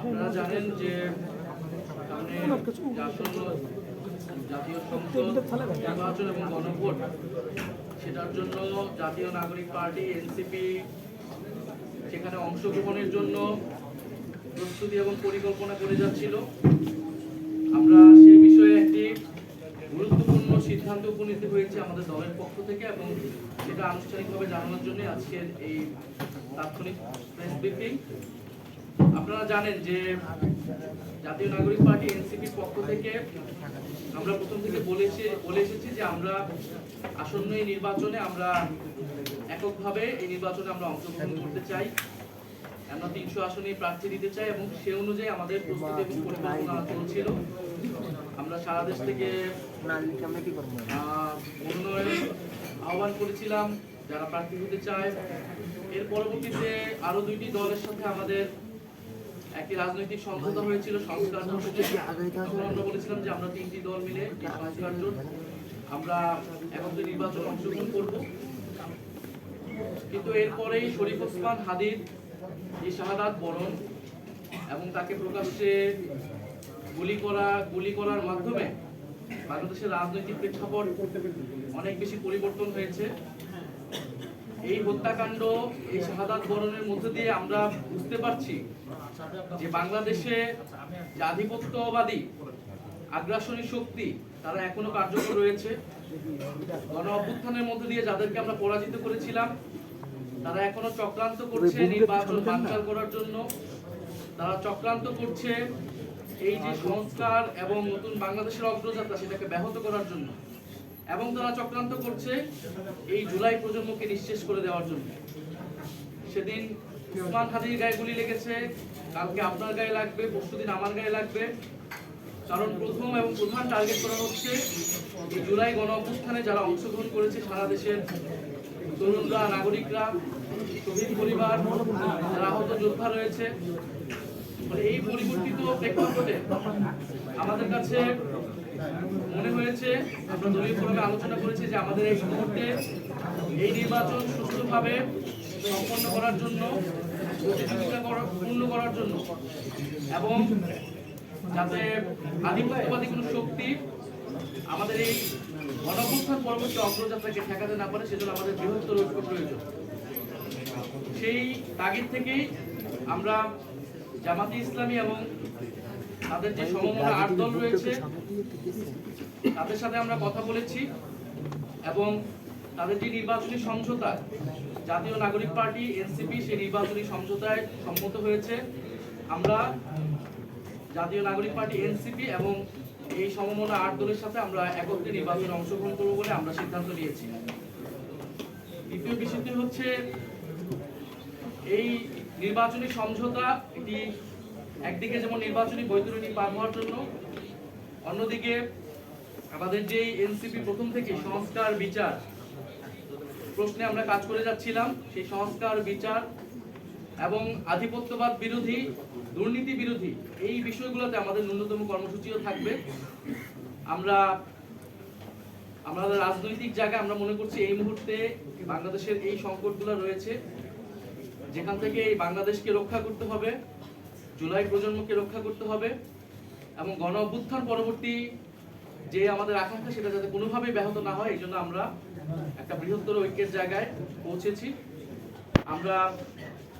আপনারা জানেন যে জাতীয় সংসদ নির্বাচন এবং গণভোট, সেটার জন্য জাতীয় নাগরিক পার্টি, এনসিপি, সেখানে অংশগ্রহণের জন্য প্রস্তুতি এবং পরিকল্পনা করে যাচ্ছিল। আমরা সেই বিষয়ে একটি গুরুত্বপূর্ণ সিদ্ধান্ত উপনীত হয়েছে আমাদের দলের পক্ষ থেকে এবং সেটা আনুষ্ঠানিকভাবে জানানোর জন্য আজকের এই তাৎক্ষণিক প্রেস ব্রিফিং আপনারা জানেন যে জাতীয় নাগরিক পার্টি এনসিপির পক্ষ থেকে আমরা প্রথম থেকে বলেছি, বলে এসেছি যে আমরা আসন্ন এই নির্বাচনে আমরা এককভাবে এই নির্বাচনে আমরা অংশগ্রহণ করতে চাই। আমরা তিনশো আসনে প্রার্থী দিতে চাই এবং সে অনুযায়ী আমাদের প্রস্তুতি এবং পরিকল্পনা চলছিল। আমরা সারা দেশ থেকে মনোনয়ন আহ্বান করেছিলাম যারা প্রার্থী হতে চায়। এর পরবর্তীতে আরও দুইটি দলের সাথে আমাদের একটি রাজনৈতিক সমঝোতা হয়েছিল, সংস্কার আমরা বলেছিলাম যে আমরা তিনটি দল মিলে আমরা একত্রে নির্বাচনে অংশগ্রহণ করব। কিন্তু এরপরেই শরীফ ওসমান হাদির এই শাহাদাত বরণ এবং তাকে প্রকাশ্যে গুলি করা, গুলি করার মাধ্যমে বাংলাদেশের রাজনৈতিক প্রেক্ষাপট অনেক বেশি পরিবর্তন হয়েছে। এই হত্যাকাণ্ড এই শাহাদাত বরণের মধ্যে দিয়ে আমরা বুঝতে পারছি যে বাংলাদেশে যে আধিপত্যবাদী আগ্রাসনী শক্তি তারা এখনও কার্যকর রয়েছে। গণ অভ্যুত্থানের মধ্যে দিয়ে যাদেরকে আমরা পরাজিত করেছিলাম তারা এখনও চক্রান্ত করছে নির্বাচন বানচাল করার জন্য। তারা চক্রান্ত করছে এই যে সংস্কার এবং নতুন বাংলাদেশের অগ্রযাত্রা সেটাকে ব্যাহত করার জন্য। এবং তারা চক্রান্ত করছে এই জুলাই প্রজন্মকে নিঃশেষ করে দেওয়ার জন্য। সেদিন উসমান হাদির গায়ে গুলি লেগেছে, কালকে আপনার গায়ে লাগবে পরশুদিন আমার গায়ে লাগবে। কারণ প্রথম এবং প্রধান টার্গেট করা হচ্ছে এই জুলাই গণ অভ্যুত্থানে যারা অংশগ্রহণ করেছে সারা দেশের তরুণরা, নাগরিকরা শহীদ পরিবার, যারা আহত যোদ্ধা রয়েছে। এই পরিবর্তিত প্রেক্ষাপটে আমাদের কাছে মনে হয়েছে, আমরা দলীয় ফোরামে আলোচনা করেছি যে আমাদের এই মুহূর্তে এই নির্বাচন সুষ্ঠুভাবে সম্পন্ন করার জন্য, প্রতিযোগিতা পূর্ণ করার জন্য এবং যাতে আধিপত্যবাদী কোনো শক্তি আমাদের এই গণঅভ্যুত্থান পরবর্তী অগ্রযাত্রাকে ঠেকাতে না পারে, সেজন্য আমাদের বৃহত্তর ঐক্য প্রয়োজন। সেই তাগিদ থেকেই আমরা জামাতে ইসলামী এবং তাদের যে সমমনা আট দল রয়েছে তাদের সাথে আমরা কথা বলেছি এবং তাদের যে নির্বাচনী সমঝোতা জাতীয় নাগরিক পার্টি এনসিপি সেই নির্বাচনী সমঝোতায় সম্মত হয়েছে। আমরা জাতীয় নাগরিক পার্টি এনসিপি এবং এই সমমনা আট দলের সাথে আমরা একত্রে নির্বাচনে অংশগ্রহণ করব বলে আমরা সিদ্ধান্ত নিয়েছি। দ্বিতীয় বিষয়টি হচ্ছে এই নির্বাচনী সমঝোতা এটি একদিকে যেমন নির্বাচনী বৈতরণী পার হওয়ার জন্য, অন্যদিকে আমাদের যে এনসিপি প্রথম থেকে সংস্কার বিচার প্রশ্নে আমরা কাজ করে যাচ্ছিলাম, সেই সংস্কার বিচার এবং আধিপত্যবাদ বিরোধী, দুর্নীতি বিরোধী, এই বিষয়গুলোতে আমাদের ন্যূনতম কর্মসূচিও থাকবে। আমরা আমাদের রাজনৈতিক জায়গায় আমরা মনে করছি এই মুহূর্তে বাংলাদেশের এই সংকটগুলো রয়েছে, যেখান থেকে এই বাংলাদেশকে রক্ষা করতে হবে। জুলাই প্রজন্মকে রক্ষা করতে হবে এবং গণ অভ্যুত্থান পরবর্তী যে আমাদের আকাঙ্ক্ষা সেটা যাতে কোনোভাবেই ব্যাহত না হয়, এই জন্য আমরা একটা বৃহত্তর ঐক্যের জায়গায় পৌঁছেছি। আমরা